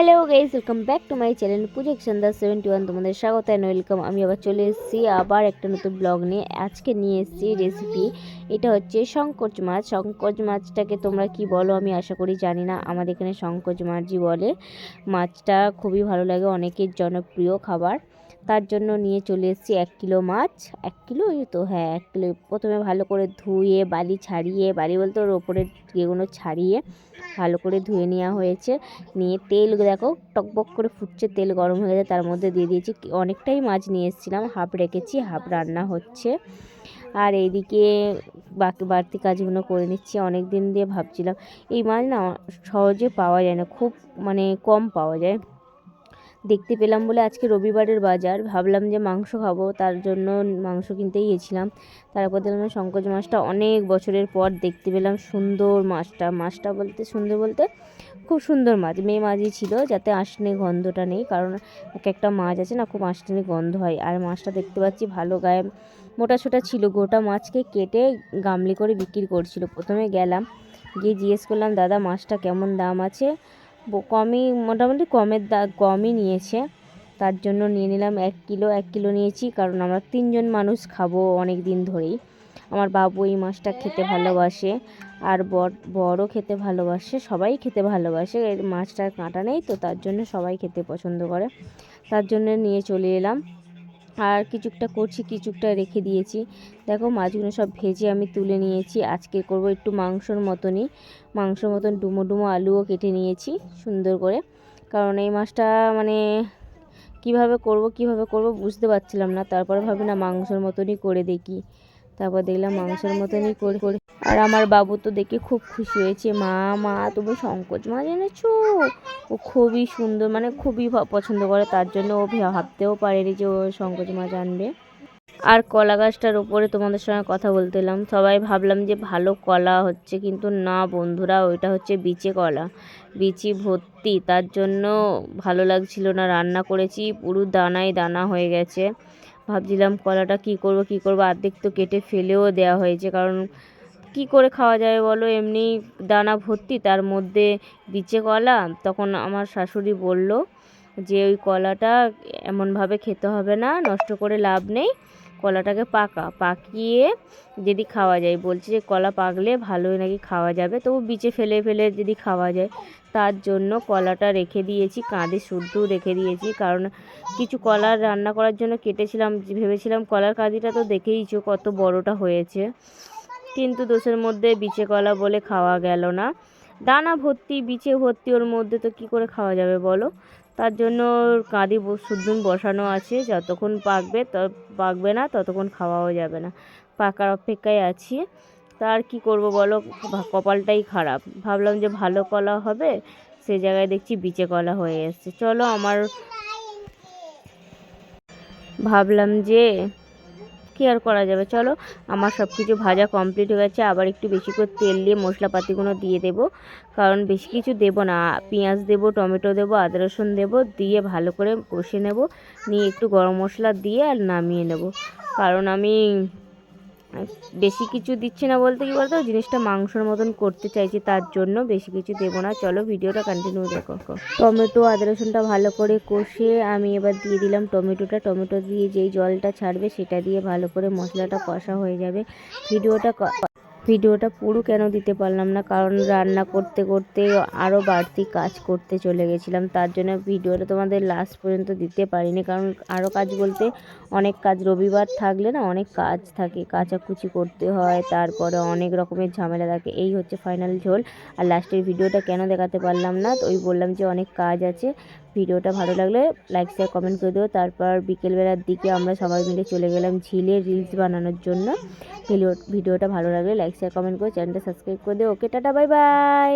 Hello guys welcome back to my channel পুজো সন্ধ্যা seventy one তোমাদের স্বাগত অ্যান্ড ওয়েলকাম আমি আবার চলে এসেছি আবার একটা নতুন ব্লগ নিয়ে। আজকে নিয়ে এসেছি রেসিপি এটা হচ্ছে শঙ্কর মাছ। শঙ্কর মাছটাকে তোমরা কি বলো আমি আশা করি জানি না। আমাদের এখানে শঙ্কর মাছই বলে। মাছটা খুবই ভালো লাগে, অনেকের জনপ্রিয় খাবার। তার জন্য নিয়ে চলে এসেছি এক কিলো মাছ। এক কিলো? তো হ্যাঁ এক কিলো। প্রথমে ভালো করে ধুয়ে, বালি ছাড়িয়ে, বালি বলতে ওর ওপরে ইয়েগুলো ছাড়িয়ে ভালো করে ধুয়ে নেওয়া হয়েছে। নিয়ে তেল দেখো টকবক করে ফুটছে, তেল গরম হয়ে গেছে, তার মধ্যে দিয়ে দিয়েছি। অনেকটাই মাছ নিয়ে এসেছিলাম, হাফ রেখেছি, হাফ রান্না হচ্ছে। আর এইদিকে বাকি, বাড়তি কাজগুলো করে নিচ্ছি অনেক দিন দিয়ে ভাবছিলাম। এই মাছ না সহজে পাওয়া যায় না, খুব মানে কম পাওয়া যায়। দেখতে পেলাম বলে আজকে রবিবারের বাজার। ভাবলাম যে মাংস খাব, তার জন্য মাংস কিনতেই গেছিলাম। তারপর দেখলাম শঙ্কর মাছটা অনেক বছরের পর দেখতে পেলাম, সুন্দর মাছটা। মাছটা বলতে, সুন্দর বলতে খুব সুন্দর মাছ মেয়ে মাছই ছিল, যাতে আঁশনে গন্ধটা নেই, কারণ এক একটা মাছ আছে না, খুব আঁশনে গন্ধ হয়। আর মাছটা দেখতে পাচ্ছি ভালো গায়ে মোটা ছোটা ছিল। গোটা মাছকে কেটে গামলি করে বিক্রি করছিল। প্রথমে গেলাম, গিয়ে জিজ্ঞেস করলাম, দাদা, মাছটা কেমন দাম আছে? কমই মোটামুটি কমের দা, কমই নিয়েছে। তার জন্য নিয়ে নিলাম এক কিলো এক কিলো নিয়েছি, কারণ আমরা তিনজন মানুষ খাব অনেক দিন ধরেই। আমার বাবু এই মাছটা খেতে ভালোবাসে, আর বড় খেতে ভালোবাসে, সবাই খেতে ভালোবাসে। এর মাছটার কাঁটা নেই, তো তার জন্য সবাই খেতে পছন্দ করে। তার জন্য নিয়ে চলে এলাম। আর কিছুটা করছি কিছুটা রেখে দিয়েছি। দেখো মাছগুলো সব ভেজে আমি তুলে নিয়েছি। আজকে করব একটু মাংসর মতনই। মাংসর মতন ডুমো ডুমো আলুও কেটে নিয়েছি সুন্দর করে। কারণ এই মাছটা মানে কীভাবে করব কীভাবে করব বুঝতে পারছিলাম না। তারপরে ভাবি না মাংসর মতনই করে দেখি। তারপর দেখলাম মাংসের মতনই করে করে। আর আমার বাবু তো দেখে খুব খুশি হয়েছে। মা মা, তুমি সংকোচ মাছ এনেছো ও খুবই সুন্দর মানে খুবই পছন্দ করে। তার জন্য ও ভাবতেও পারেনি যে ও সংকোচ মাছ আনবে আর কলা গাছটার উপরে তোমাদের সঙ্গে কথা বলতে এলাম। সবাই ভাবলাম যে ভালো কলা হচ্ছে, কিন্তু না বন্ধুরা, ওইটা হচ্ছে বিচে কলা। বিচি ভর্তি, তার জন্য ভালো লাগছিল না। রান্না করেছি, পুরো দানায় দানা হয়ে গেছে। ভাবছিলাম কলাটা কি করব কি করব? অর্ধেক তো কেটে ফেলেও দেওয়া হয়েছে, কারণ কি করে খাওয়া যাবে বলো? এমনি দানা ভর্তি, তার মধ্যে বিচে কলা। তখন আমার শাশুড়ি বলল যে, ওই কলাটা এমনভাবে খেতে হবে না, নষ্ট করে লাভ নেই। কলাটাকে পাকা, পাকিয়ে যদি খাওয়া যায়। বলছে যে কলা পাকলে ভালোই নাকি খাওয়া যাবে? তবু বিচে ফেলে ফেলে যদি খাওয়া যায়। তার জন্য কলাটা রেখে দিয়েছি কাঁদে শুদ্ধ রেখে দিয়েছি। কারণ কিছু কলার রান্না করার জন্য কেটেছিলাম, ভেবেছিলাম কলার কাঁদিটা তো দেখেইছো কত বড়টা হয়েছে। কিন্তু দোষের মধ্যে বিচে কলা বলে খাওয়া গেল না। দানা ভর্তি, বিচে ভর্তি ওর মধ্যে তো কি করে খাওয়া যাবে বলো? তার জন্য কাঁদি শুদ্ধ বসানো আছে। যতক্ষণ পাকবে পাকবে না, ততক্ষণ খাওয়াও যাবে না। পাকার অপেক্ষায় আছি। তার কি করব বলো? কপালটাই খারাপ। ভাবলাম যে ভালো কলা হবে, সে জায়গায় দেখছি বিচে কলা হয়ে এসছে। চলো আমার ভাবলাম যে কী আর করা যাবে? চলো, আমার সব কিছু ভাজা কমপ্লিট হয়ে গেছে। আবার একটু বেশি করে তেল দিয়ে মশলাপাতিগুলো দিয়ে দেব। কারণ বেশি কিছু দেব না। পেঁয়াজ দেব, টমেটো দেব, আদা রসুন দেবো, দিয়ে ভালো করে কষে নেব। নিয়ে একটু গরম মশলা দিয়ে আর নামিয়ে নেব। কারণ আমি বেশি কিছু দিচ্ছি না বলতে কি বলতো? জিনিসটা মাংসর মতন করতে চাইছি তার জন্য বেশি কিছু দেবো না। চলো ভিডিওটা কন্টিনিউ দেখো টমেটো আদা রসুনটা ভালো করে কষে আমি এবার দিয়ে দিলাম টমেটোটা। টমেটো দিয়ে যেই জলটা ছাড়বে সেটা দিয়ে ভালো করে মশলাটা কষা হয়ে যাবে। ভিডিওটা ভিডিওটা পুরো কেন দিতে পারলাম না? কারণ রান্না করতে করতে আরও বাড়তি কাজ করতে চলে গেছিলাম। তার জন্য ভিডিওটা তোমাদের লাস্ট পর্যন্ত দিতে পারিনি। কারণ আরও কাজ বলতে অনেক কাজ রবিবার থাকলে না অনেক কাজ থাকে। কাচাকুচি করতে হয়, তারপরে অনেক রকমের ঝামেলা থাকে। এই হচ্ছে ফাইনাল ঝোল। আর লাস্টের ভিডিওটা কেন দেখাতে পারলাম না? তো ওই বললাম যে অনেক কাজ আছে। ভিডিওটা ভালো লাগলে লাইক শেয়ার কমেন্ট করে দেবো তারপর বিকেলবেলার দিকে আমরা সবাই মিলে চলে গেলাম ঝিলে রিলস বানানোর জন্য। ভিডিও ভিডিওটা ভালো লাগলে লাইক শেয়ার কমেন্ট করে চ্যানেলটা সাবস্ক্রাইব করে দেবো ওকে টাটা বাই বাই